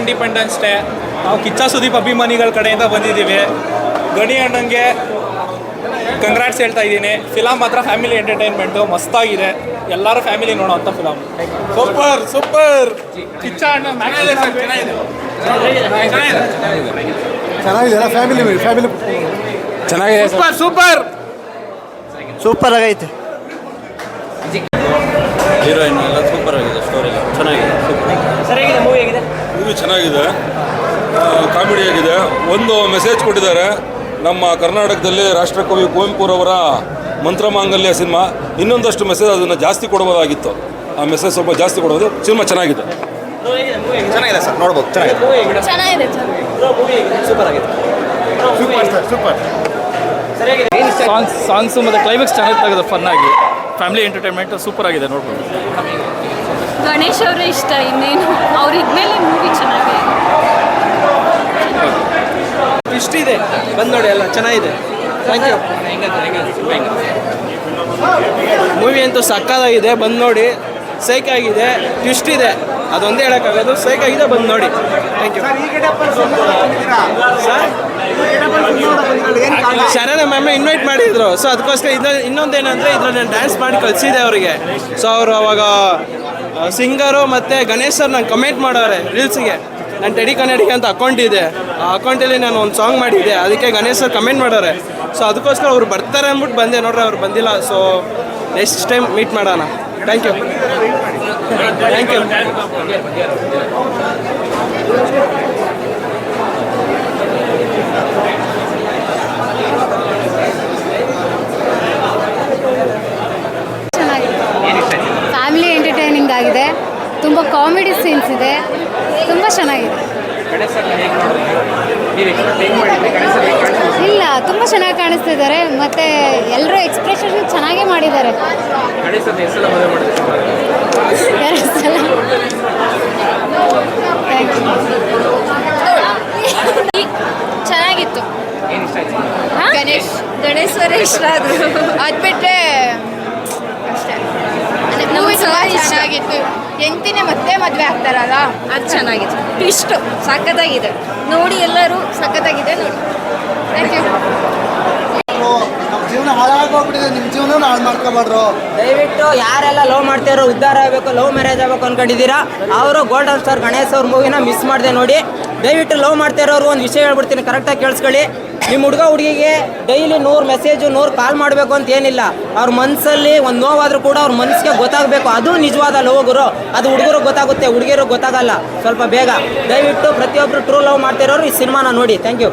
Independence day ನಾವು ಕಿಚ್ಚ ಸುದೀಪ್ ಅಭಿಮಾನಿಗಳ ಕಡೆಯಿಂದ ಬಂದಿದ್ದೀವಿ. ಗಣಿ ಅಣ್ಣಂಗೆ ಕಂಗ್ರಾಟ್ಸ್ ಹೇಳ್ತಾ ಇದ್ದೀನಿ. ಫಿಲಮ್ ಮಾತ್ರ ಫ್ಯಾಮಿಲಿ ಎಂಟರ್ಟೈನ್ಮೆಂಟು ಮಸ್ತಾಗಿದೆ. ಎಲ್ಲರೂ ಫ್ಯಾಮಿಲಿ ನೋಡೋವಂಥ ಫಿಲಮ್ ಸೂಪರ್ ಸೂಪರ್. ಕಿಚ್ಚ ಅಣ್ಣ ಚೆನ್ನಾಗಿದೆ ಚೆನ್ನಾಗಿದೆ. ಫ್ಯಾಮಿಲಿ ಫ್ಯಾಮಿಲಿ ಚೆನ್ನಾಗಿದೆ ಸೂಪರ್ ಸೂಪರ್. ಸೂಪರ್ ಆಗೈತೆ. ಹೀರೋಯಿನ್ ಎಲ್ಲ ಸೂಪರ್ ಆಗಿದೆ ಸ್ಟೋರಿ ಚೆನ್ನಾಗಿದೆ ಸೂಪರ್ ಮೂವಿ ಚೆನ್ನಾಗಿದೆ. ಕಾಮಿಡಿ ಆಗಿದೆ. ಒಂದು ಮೆಸೇಜ್ ಕೊಟ್ಟಿದ್ದಾರೆ. ನಮ್ಮ ಕರ್ನಾಟಕದಲ್ಲಿ ರಾಷ್ಟ್ರಕವಿ ಕುವೆಂಪುರವರ ಮಂತ್ರಮಾಂಗಲ್ಯ ಸಿನಿಮಾ. ಇನ್ನೊಂದಷ್ಟು ಮೆಸೇಜ್ ಅದನ್ನು ಜಾಸ್ತಿ ಕೊಡಬಹುದಾಗಿತ್ತು ಆ ಮೆಸೇಜ್ ಸ್ವಲ್ಪ ಜಾಸ್ತಿ ಕೊಡೋದು ಸಿನಿಮಾ ಚೆನ್ನಾಗಿದೆ. ಚೆನ್ನಾಗಿದೆ ಸರ್. ನೋಡ್ಬೋದು. ಚೆನ್ನಾಗಿದೆ. ಚೆನ್ನಾಗಿದೆ ಸೂಪರ್ ಸಾಂಗ್ಸ್ ಸಾಂಗ್ಸು ಮತ್ತು ಕ್ಲೈಮ್ಯಾಕ್ಸ್ ಚೆನ್ನಾಗಿ ತೆಗೆದು ಫನ್ನಾಗಿ ಆಗಿ. ಫ್ಯಾಮಿಲಿ ಎಂಟರ್ಟೈನ್ಮೆಂಟ್ ಸೂಪರ್ ಆಗಿದೆ ನೋಡ್ಬೋದು. ಗಣೇಶ್ ಅವರು ಇಷ್ಟ, ಇನ್ನೇನು? ಅವ್ರಿದ್ಮೇಲೆ ಮೂವಿ ಚೆನ್ನಾಗಿದೆ ಇಷ್ಟ ಇದೆ. ಬಂದು ನೋಡಿ ಎಲ್ಲ, ಚೆನ್ನಾಗಿದೆ. ಥ್ಯಾಂಕ್ ಯು ಮೂವಿ ಅಂತೂ ಸಕ್ಕತ್ತಾಗಿದೆ, ಬಂದು ನೋಡಿ. ಸೇಕ್ ಆಗಿದೆ ಇದೆ ಅದೊಂದೇ ಹೇಳೋಕ್ಕಾಗೋದು. ಸೈಕ್ ಆಗಿದೆ ಬಂದು ನೋಡಿ. Thank you sir Sharan ma'am invite ಮಾಡಿದ್ರು. ಸೊ ಅದಕ್ಕೋಸ್ಕರ ಇದು ಇನ್ನೊಂದೇನಂದರೆ ಇದ್ರಲ್ಲಿ ನಾನು ಡ್ಯಾನ್ಸ್ ಮಾಡಿ ಕಳಿಸಿದೆ ಅವರಿಗೆ. ಸೊ ಅವರು ಅವಾಗ ಸಿಂಗರು ಮತ್ತು ಗಣೇಶ್ ಸರ್ ನಂಗೆ ಕಮೆಂಟ್ ಮಾಡೋರೆ ರೀಲ್ಸಿಗೆ. ನನ್ನ ಟೆಡಿ ಕನ್ನಡಿಗೆ ಅಂತ ಅಕೌಂಟ್ ಇದೆ. ಆ ಅಕೌಂಟಲ್ಲಿ ನಾನು ಒಂದು ಸಾಂಗ್ ಮಾಡಿದ್ದೆ. ಅದಕ್ಕೆ ಗಣೇಶ್ ಸರ್ ಕಮೆಂಟ್ ಮಾಡೋರೆ. ಸೊ ಅದಕ್ಕೋಸ್ಕರ ಅವ್ರು ಬರ್ತಾರೆ ಅಂದ್ಬಿಟ್ಟು ಬಂದೆ. ನೋಡ್ರಿ ಅವ್ರು ಬಂದಿಲ್ಲ. ಸೊ ನೆಕ್ಸ್ಟ್ ಟೈಮ್ ಮೀಟ್ ಮಾಡೋಣ. Thank you thank you family entertaining ಆಗಿದೆ. ತುಂಬ ಕಾಮಿಡಿ ಸೀನ್ಸ್ ಇದೆ. ತುಂಬ ಚೆನ್ನಾಗಿದೆ. ಇಲ್ಲ, ತುಂಬ ಚೆನ್ನಾಗಿ ಕಾಣಿಸ್ತಿದ್ದಾರೆ. ಮತ್ತೆ ಎಲ್ಲರೂ ಎಕ್ಸ್ಪ್ರೆಷನ್ ಚೆನ್ನಾಗೇ ಮಾಡಿದ್ದಾರೆ. ಚೆನ್ನಾಗಿತ್ತು. ಗಣೇಶ್ ಗಣೇಶ್ ಸುರೇಶ್ ಇಷ್ಟ ಅದು. ಬಿಟ್ಟರೆ ಅಷ್ಟೇ. ಚೆನ್ನಾಗಿತ್ತು. ಎಂತಿನೇ ಮತ್ತೆ ಮದುವೆ ಆಗ್ತಾರಲ್ಲ? ಅದು ಚೆನ್ನಾಗಿತ್ತು. ಇಷ್ಟು ಸಖತ್ತಾಗಿದೆ. ನೋಡಿ ಎಲ್ಲರೂ ಸಖತ್ತಾಗಿದೆ ನೋಡಿ. ಥ್ಯಾಂಕ್ ಯು ಜೀವನ ಹಾಳಾಗೋಗ್ಬಿಟ್ಟಿದೆ ನಿಮ್ಮ ಜೀವನ ಹಾಳು ಮಾಡ್ಕೊಬಾರ್ದು ದಯವಿಟ್ಟು ಯಾರೆಲ್ಲ ಲವ್ ಮಾಡ್ತಾರೋ ಉದ್ಧಾರ ಆಗ್ಬೇಕು ಲವ್ ಮ್ಯಾರೇಜ್ ಆಗಬೇಕು ಅನ್ಕೊಂಡಿದ್ದೀರಾ ಅವರು ಗೋಲ್ಡನ್ ಸ್ಟಾರ್ ಗಣೇಶ್ ಅವ್ರ ಮೂವಿನ ಮಿಸ್ ಮಾಡಿದೆ ನೋಡಿ ದಯವಿಟ್ಟು ಲವ್ ಮಾಡ್ತಾ ಇರೋರು ಒಂದು ವಿಷಯ ಹೇಳ್ಬಿಡ್ತೀನಿ ಕರೆಕ್ಟಾಗಿ ಕೇಳಿಸ್ಕೊಳ್ಳಿ ನಿಮ್ಮ ಹುಡುಗ ಹುಡುಗಿಗೆ ಡೈಲಿ ನೂರು ಮೆಸೇಜು ನೂರು ಕಾಲ್ ಮಾಡಬೇಕು ಅಂತ ಏನಿಲ್ಲ ಅವ್ರ ಮನಸ್ಸಲ್ಲಿ ಒಂದು ನೋವಾದರೂ ಕೂಡ ಅವ್ರ ಮನಸ್ಸಿಗೆ ಗೊತ್ತಾಗಬೇಕು ಅದು ನಿಜವಾದ ಲವ್ ಗುರು ಅದು ಹುಡುಗರಿಗೆ ಗೊತ್ತಾಗುತ್ತೆ ಹುಡುಗಿರು ಗೊತ್ತಾಗಲ್ಲ ಸ್ವಲ್ಪ ಬೇಗ ದಯವಿಟ್ಟು ಪ್ರತಿಯೊಬ್ಬರು ಟ್ರೂ ಲವ್ ಮಾಡ್ತಿರೋರು ಈ ಸಿನಿಮಾನ ನೋಡಿ ಥ್ಯಾಂಕ್ ಯು